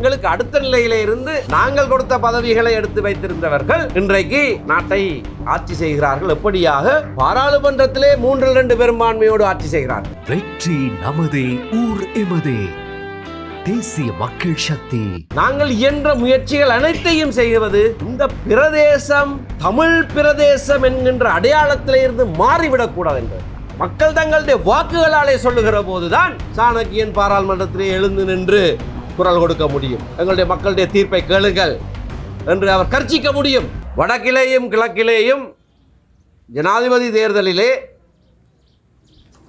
எங்களுக்கு அடுத்த நிலையில இருந்து நாங்கள் கொடுத்த பதவிகளை எடுத்து வைத்திருந்தவர்கள் இன்றைக்கு நாட்டை ஆட்சி செய்கிறார்கள். எப்படியாக? பாராளுமன்றத்திலே மூன்றில் இரண்டு பெரும்பான்மையோடு ஆட்சி செய்கிறார்கள். வெற்றி நமதே ஊர் எமதே. தேசிய மக்கள் சக்தி. நாங்கள் இயன்ற முயற்சிகள் அனைத்தையும் செய்வது இந்த பிரதேசம் தமிழ் பிரதேசம் என்கின்ற அடையாளத்திலே இருந்து மாறிவிடக் கூடாது என்பது மக்கள் தங்களுடைய வாக்குகளாலே சொல்லுகிற போதுதான் சாணக்கியன் பாராளுமன்றத்திலே எழுந்து நின்று குரல் கொடுக்க முடியும். எங்களுடைய மக்களுடைய தீர்ப்பை கேளுங்கள் என்று அவர் கர்ச்சிக்க முடியும். வடக்கிலேயும் கிழக்கிலேயும் ஜனாதிபதி தேர்தலிலே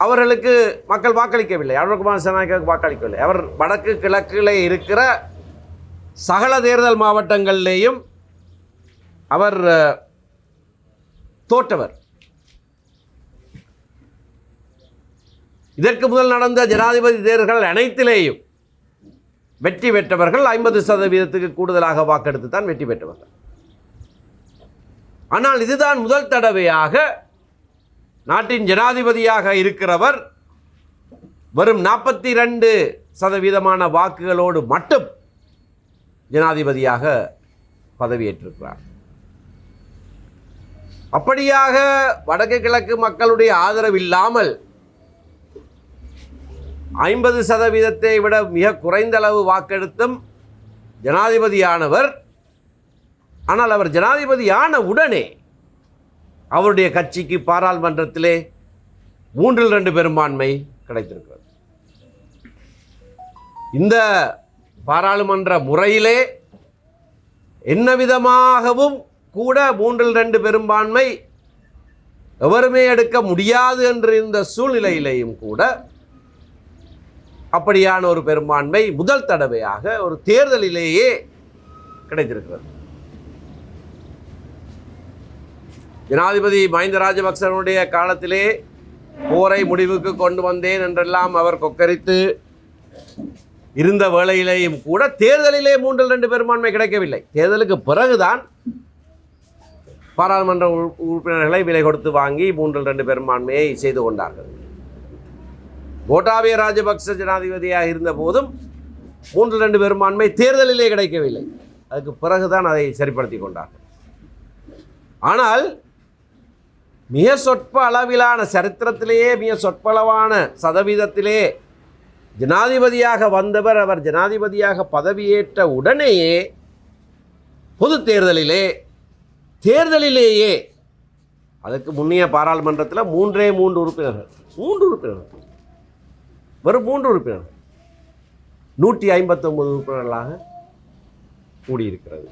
அவர்களுக்கு மக்கள் வாக்களிக்கவில்லை. அருண்குமார் சேனாய்க்கு வாக்களிக்கவில்லை. அவர் வடக்கு கிழக்கிலே இருக்கிற சகல தேர்தல் மாவட்டங்களிலேயும் அவர் தோற்றவர். இதற்கு முதல் நடந்த ஜனாதிபதி தேர்தல்கள் அனைத்திலேயும் வெற்றி பெற்றவர்கள் ஐம்பது சதவீதத்துக்கு கூடுதலாக வாக்கெடுத்து தான் வெற்றி பெற்றவர்கள். ஆனால் இதுதான் முதல் தடவையாக நாட்டின் ஜனாதிபதியாக இருக்கிறவர் வரும் நாற்பத்தி ரெண்டு சதவீதமான வாக்குகளோடு மட்டும் ஜனாதிபதியாக பதவியேற்றிருக்கிறார். அப்படியாக வடக்கு கிழக்கு மக்களுடைய ஆதரவு இல்லாமல் ஐம்பது சதவீதத்தை விட மிக குறைந்த அளவு வாக்கெடுத்தும் ஜனாதிபதியானவர். ஆனால் அவர் ஜனாதிபதியான உடனே அவருடைய கட்சிக்கு பாராளுமன்றத்திலே மூன்றில் ரெண்டு பெரும்பான்மை கிடைத்திருக்கிறது. இந்த பாராளுமன்ற முறையிலே என்ன விதமாகவும் கூட மூன்றில் ரெண்டு பெரும்பான்மை எவருமே எடுக்க முடியாது என்று இருந்த சூழ்நிலையிலேயும் கூட அப்படியான ஒரு பெரும்பான்மை முதல் தடவையாக ஒரு தேர்தலிலேயே கிடைத்திருக்கிறது. ஜனாதிபதி மஹிந்த ராஜபக்சனுடைய காலத்திலே போரை முடிவுக்கு கொண்டு வந்தேன் என்றெல்லாம் அவர் கொக்கரித்து இருந்த வேளையிலேயும் கூட தேர்தலிலே மூன்றில் ரெண்டு பெரும்பான்மை கிடைக்கவில்லை. தேர்தலுக்கு பிறகுதான் பாராளுமன்ற உறுப்பினர்களை விலை கொடுத்து வாங்கி மூன்றில் ரெண்டு பெரும்பான்மையை செய்து கொண்டார்கள். கோட்டாபய ராஜபக்ச ஜனாதிபதியாக இருந்த போதும் மூன்று ரெண்டு பெரும்பான்மை தேர்தலிலே கிடைக்கவில்லை. அதுக்கு பிறகுதான் அதை சரிப்படுத்தி கொண்டார்கள். ஆனால் மிக சொற்ப அளவிலான சரித்திரத்திலேயே மிக சொற்பளவான சதவீதத்திலே ஜனாதிபதியாக வந்தவர் அவர் ஜனாதிபதியாக பதவியேற்ற உடனேயே பொது தேர்தலிலே தேர்தலிலேயே அதுக்கு முன்னைய பாராளுமன்றத்தில் மூன்றே மூன்று உறுப்பினர்கள் மூன்று உறுப்பினர்கள். வெறும் மூன்று உறுப்பினர்கள் நூற்றி ஐம்பத்தொம்பது உறுப்பினர்களாக கூடியிருக்கிறது.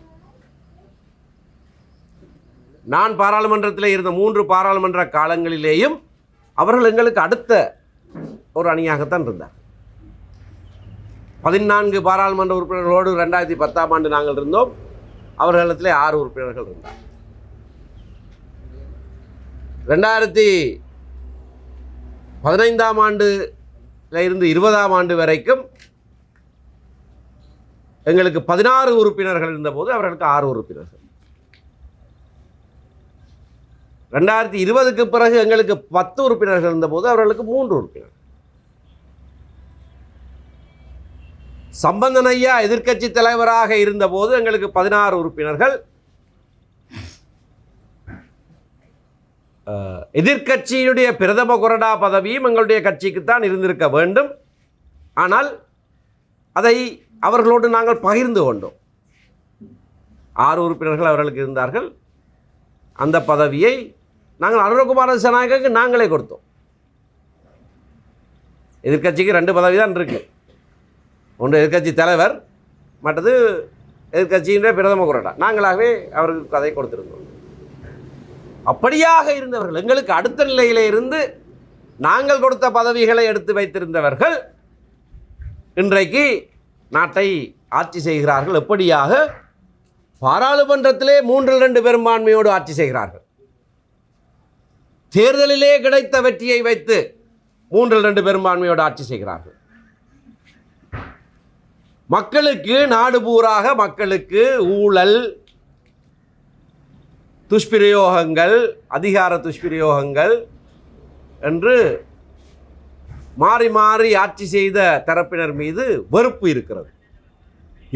நான் பாராளுமன்றத்தில் இருந்த மூன்று பாராளுமன்ற காலங்களிலேயும் அவர்கள் எங்களுக்கு அடுத்த ஒரு அணியாகத்தான் இருந்தார். பதினான்கு பாராளுமன்ற உறுப்பினர்களோடு ரெண்டாயிரத்தி பத்தாம் ஆண்டு நாங்கள் இருந்தோம். அவர்களிடத்தில் ஆறு உறுப்பினர்கள் இருந்தார். ரெண்டாயிரத்தி பதினைந்தாம் ஆண்டு இருந்து இருபதாம் ஆண்டு வரைக்கும் எங்களுக்கு பதினாறு உறுப்பினர்கள் இருந்தபோது அவர்களுக்கு ஆறு உறுப்பினர்கள். ரெண்டாயிரத்தி இருபதுக்கு பிறகு எங்களுக்கு பத்து உறுப்பினர்கள் இருந்தபோது அவர்களுக்கு மூன்று உறுப்பினர். சம்பந்தனையா எதிர்க்கட்சி தலைவராக இருந்தபோது எங்களுக்கு பதினாறு உறுப்பினர்கள். எதிர்கட்சியினுடைய பிரதம கொரடா பதவியும் எங்களுடைய கட்சிக்குத்தான் இருந்திருக்க வேண்டும். ஆனால் அதை அவர்களோடு நாங்கள் பகிர்ந்து கொண்டோம். ஆறு உறுப்பினர்கள் அவர்களுக்கு இருந்தார்கள். அந்த பதவியை நாங்கள் அருணகுமார சனாயக்கு நாங்களே கொடுத்தோம். எதிர்க்கட்சிக்கு ரெண்டு பதவி தான் இருக்கு. ஒன்று எதிர்க்கட்சி தலைவர் மற்றது எதிர்கட்சியினுடைய பிரதம குரடா நாங்களாகவே அவருக்கு அதை கொடுத்துருந்தோம். அப்படியாக இருந்தவர்கள் எங்களுக்கு அடுத்த நிலையில இருந்து நாங்கள் கொடுத்த பதவிகளை எடுத்து வைத்திருந்தவர்கள் இன்றைக்கு நாட்டை ஆட்சி செய்கிறார்கள். எப்படியாக? பாராளுமன்றத்திலே மூன்றில் ரெண்டு பெரும்பான்மையோடு ஆட்சி செய்கிறார்கள். தேர்தலிலே கிடைத்த வெற்றியை வைத்து மூன்றில் ரெண்டு பெரும்பான்மையோடு ஆட்சி செய்கிறார்கள். மக்களுக்கு நாடு பூராக மக்களுக்கு ஊழல் துஷ்பிரயோகங்கள் அதிகார துஷ்பிரயோகங்கள் என்று மாறி மாறி ஆட்சி செய்த தரப்பினர் மீது வெறுப்பு இருக்கிறது.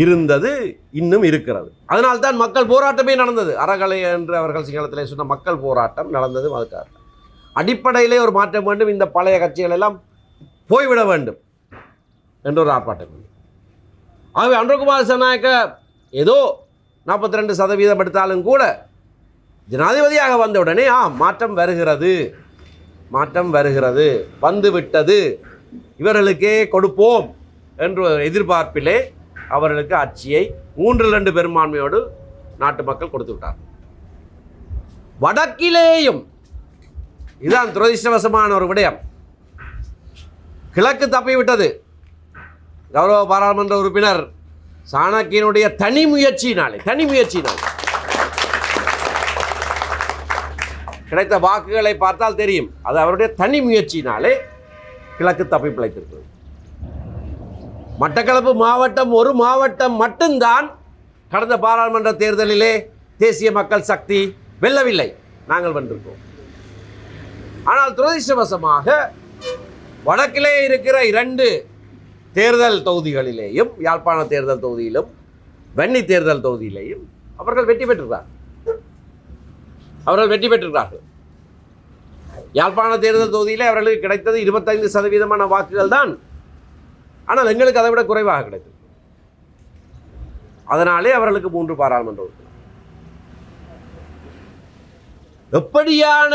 இருந்தது இன்னும் இருக்கிறது. அதனால்தான் மக்கள் போராட்டமே நடந்தது. அறகலை என்று அவர்கள் சிங்களத்திலே சொன்ன மக்கள் போராட்டம் நடந்தது அதுக்காக. அடிப்படையிலே ஒரு மாற்றம் வேண்டும். இந்த பழைய கட்சிகள் எல்லாம் போய்விட வேண்டும் என்ற ஒரு ஆர்ப்பாட்டம். ஆகவே அன்றகுமார் சனாயக்க ஏதோ நாற்பத்தி ரெண்டு சதவீதம் எடுத்தாலும் கூட ஜனாதிபதியாக வந்த உடனே ஆ மாற்றம் வருகிறது. மாற்றம் வருகிறது. வந்து விட்டது. இவர்களுக்கே கொடுப்போம் என்ற எதிர்பார்ப்பிலே அவர்களுக்கு ஆட்சியை மூன்றில் ரெண்டு பெரும்பான்மையோடு நாட்டு மக்கள் கொடுத்து விட்டார் வடக்கிலேயும் இதுதான் துரதிருஷ்டவசமான ஒரு விடயம். கிழக்கு தப்பிவிட்டது கௌரவ பாராளுமன்ற உறுப்பினர் சாணக்கியனுடைய தனி முயற்சியினாலே தனி முயற்சியினாலே. கிடைத்த வாக்குகளை பார்த்தால் தெரியும். அது அவருடைய தனி முயற்சியினாலே கிழக்கு தப்பி பிழைத்திருக்கிறது. மட்டக்களப்பு மாவட்டம் ஒரு மாவட்டம் மட்டும்தான் கடந்த பாராளுமன்ற தேர்தலிலே தேசிய மக்கள் சக்தி வெல்லவில்லை. நாங்கள் வென்றிருக்கோம். ஆனால் துரதிர்ஷ்டவசமாக வடக்கிலே இருக்கிற இரண்டு தேர்தல் தொகுதிகளிலேயும் யாழ்ப்பாண தேர்தல் தொகுதியிலும் வன்னி தேர்தல் தொகுதியிலேயும் அவர்கள் வெற்றி பெற்றுதான் அவர்கள் வெற்றி பெற்றிருக்கிறார்கள். யாழ்ப்பாண தேர்தல் தொகுதியில் அவர்களுக்கு கிடைத்தது இருபத்தைந்து சதவீதமான வாக்குகள் தான். ஆனால் எங்களுக்கு அதை விட குறைவாக கிடைத்தது. அதனாலே அவர்களுக்கு மூன்று பாராளுமன்ற உறுப்பினர். எப்படியான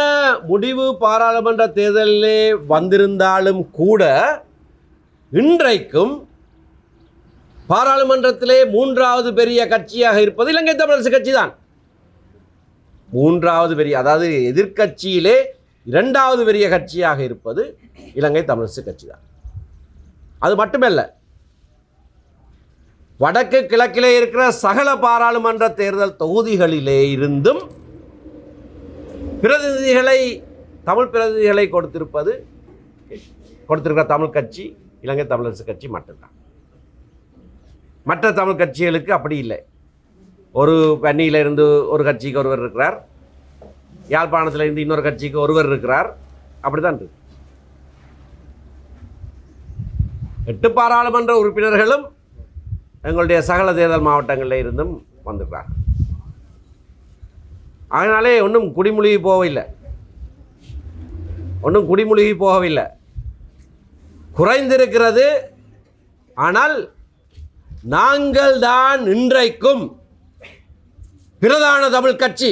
முடிவு பாராளுமன்ற தேர்தலிலே வந்திருந்தாலும் கூட இன்றைக்கும் பாராளுமன்றத்திலே மூன்றாவது பெரிய கட்சியாக இருப்பது இலங்கை தமிழரசு கட்சி தான் மூன்றாவது பெரிய அதாவது எதிர்கட்சியிலே இரண்டாவது பெரிய கட்சியாக இருப்பது இலங்கை தமிழரசு கட்சி தான் அது மட்டுமல்ல வடக்கு கிழக்கிலே இருக்கிற சகல பாராளுமன்ற தேர்தல் தொகுதிகளிலே இருந்தும் பிரதிநிதிகளை தமிழ் பிரதிநிதிகளை கொடுத்திருப்பது கொடுத்திருக்கிற தமிழ் கட்சி இலங்கை தமிழரசு கட்சி மட்டும்தான். மற்ற தமிழ் கட்சிகளுக்கு அப்படி இல்லை. ஒரு வன்னியிலிருந்து ஒரு கட்சிக்கு ஒருவர் இருக்கிறார். யாழ்ப்பாணத்தில் இருந்து இன்னொரு கட்சிக்கு ஒருவர் இருக்கிறார். அப்படிதான் இருக்கு. எட்டு பாராளுமன்ற உறுப்பினர்களும் எங்களுடைய சகல தேர்தல் மாவட்டங்களில் இருந்தும் வந்துடுறாங்க அதனாலே ஒன்றும் குடிமொழிகி போகவில்லை. ஒன்றும் குடிமொழிகி போகவில்லை. குறைந்திருக்கிறது. ஆனால் நாங்கள் தான் இன்றைக்கும் பிரதான தமிழ் கட்சி.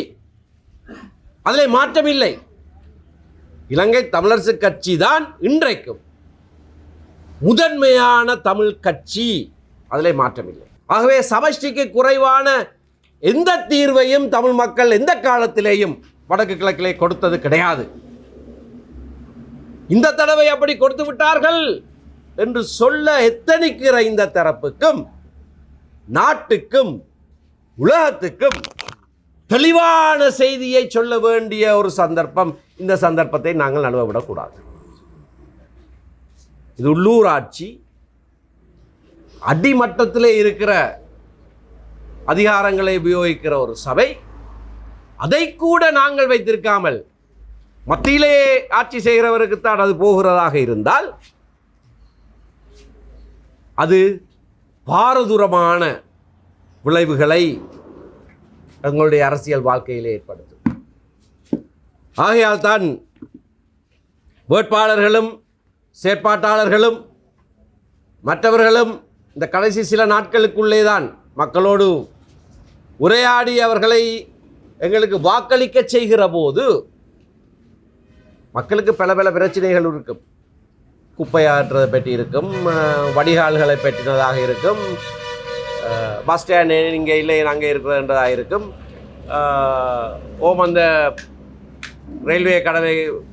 அதில் மாற்றமில்லை. இலங்கை தமிழரசு கட்சி தான் இன்றைக்கும் முதன்மையான தமிழ் கட்சி. அதில் மாற்றமில்லை. ஆகவே சமஷ்டிக்கு குறைவான எந்த தீர்வையும் தமிழ் மக்கள் எந்த காலத்திலேயும் வடக்கு கிழக்கிலே கொடுத்தது கிடையாது. இந்த தடவை அப்படி கொடுத்து விட்டார்கள் என்று சொல்ல எத்தனிக்கிற இந்த தரப்புக்கும் நாட்டுக்கும் உலகத்துக்கும் தெளிவான செய்தியை சொல்ல வேண்டிய ஒரு சந்தர்ப்பம். இந்த சந்தர்ப்பத்தை நாங்கள் நழுவ விடக்கூடாது இது உள்ளூராட்சி. அடிமட்டத்தில் இருக்கிற அதிகாரங்களை உபயோகிக்கிற ஒரு சபை. அதை கூட நாங்கள் வைத்திருக்காமல் மத்தியிலே ஆட்சி செய்கிறவருக்குத்தான் அது போகிறதாக இருந்தால் அது பாரதூரமான விளைவுகளை எங்களுடைய அரசியல் வாழ்க்கையிலே ஏற்படுத்தும் ஆகையால் தான் வேட்பாளர்களும் செயற்பாட்டாளர்களும் மற்றவர்களும் இந்த கடைசி சில நாட்களுக்குள்ளே தான் மக்களோடு உரையாடி அவர்களை எங்களுக்கு வாக்களிக்க செய்கிற போது மக்களுக்கு பல பல பிரச்சனைகள் இருக்கும். குப்பையாற்றுறதை பற்றி இருக்கும் வடிகால்களை பற்றினதாக இருக்கும் பஸ் ஸ்டாண்டு இங்கே இல்லை நாங்கள் இருக்கிறதுன்றதாக இருக்கும் ஓம் அந்த ரயில்வே கடவை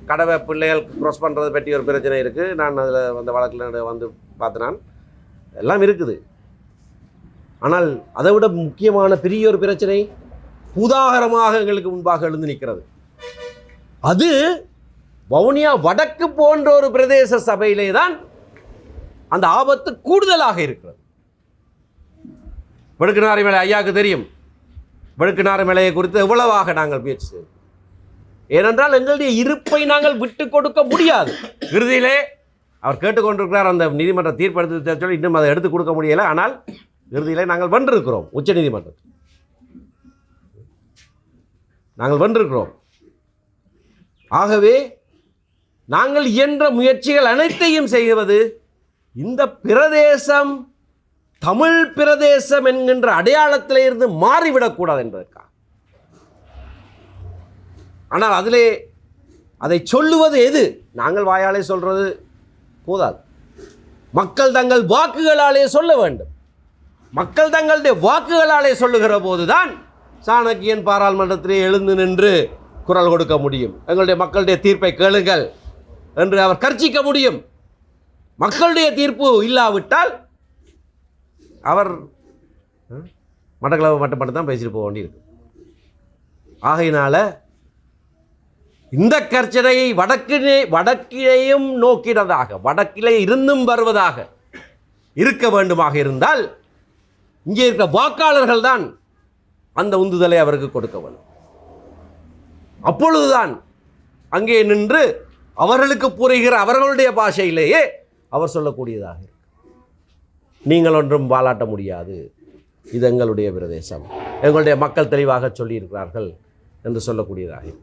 கடவை பிள்ளைகள் க்ராஸ் பண்ணுறது பற்றி ஒரு பிரச்சனை இருக்குது நான் அதில் அந்த வழக்கில் வந்து பார்த்தினான் எல்லாம் இருக்குது. ஆனால் அதை விட முக்கியமான பெரிய ஒரு பிரச்சனை புதாகரமாக எங்களுக்கு முன்பாக எழுந்து நிற்கிறது. அது வவுனியா வடக்கு போன்ற ஒரு பிரதேச சபையிலே தான் அந்த ஆபத்து கூடுதலாக இருக்கிறது. வெடுக்குநாரி மேலே ஐயாவுக்கு தெரியும். வெடுக்குநாரி மேலையை குறித்து எவ்வளவாக நாங்கள் முயற்சி ஏனென்றால் எங்களுடைய இருப்பை நாங்கள் விட்டு கொடுக்க முடியாது. இறுதியிலே அவர் கேட்டுக்கொண்டிருக்கிறார் அந்த நீதிமன்ற தீர்ப்பு எடுத்து சொல்லி இன்னும் அதை எடுத்து கொடுக்க முடியலை. ஆனால் இறுதியிலே நாங்கள் வென்றிருக்கிறோம் உச்சநீதிமன்றத்தில் நாங்கள் வென்றிருக்கிறோம். ஆகவே நாங்கள் இயன்ற முயற்சிகள் அனைத்தையும் செய்வது இந்த பிரதேசம் தமிழ் பிரதேசம் என்கின்ற அடையாளத்தில் இருந்து மாறிவிடக்கூடாது என்பதற்காக. ஆனால் அதிலே அதை சொல்லுவது எது? நாங்கள் வாயாலே சொல்றது போதாது. மக்கள் தங்கள் வாக்குகளாலே சொல்ல வேண்டும். மக்கள் தங்களுடைய வாக்குகளாலே சொல்லுகிற போதுதான் சாணக்கியன் பாராளுமன்றத்திலே எழுந்து நின்று குரல் கொடுக்க முடியும். எங்களுடைய மக்களுடைய தீர்ப்பை கேளுங்கள் என்று அவர் கர்ச்சிக்க முடியும். மக்களுடைய தீர்ப்பு இல்லாவிட்டால் அவர் மட்டக்களவு மட்டும் மட்டும் தான் பேசிட்டு போக வேண்டியிருக்கு. ஆகையினால் இந்த கர்ச்சனையை வடக்கிலே வடக்கிலேயும் நோக்கினதாக வடக்கிலே இருந்தும் வருவதாக இருக்க வேண்டுமாக இருந்தால் இங்கே இருக்கிற வாக்காளர்கள் தான் அந்த உந்துதலை அவருக்கு கொடுக்க வேண்டும். அப்பொழுதுதான் அங்கே நின்று அவர்களுக்கு புரிகிற அவர்களுடைய பாஷையிலேயே அவர் சொல்லக்கூடியதாக நீங்கள் ஒன்றும் வாலாட்ட முடியாது. இது எங்களுடைய பிரதேசம். எங்களுடைய மக்கள் தெளிவாக சொல்லியிருக்கிறார்கள் என்று சொல்லக்கூடியதாக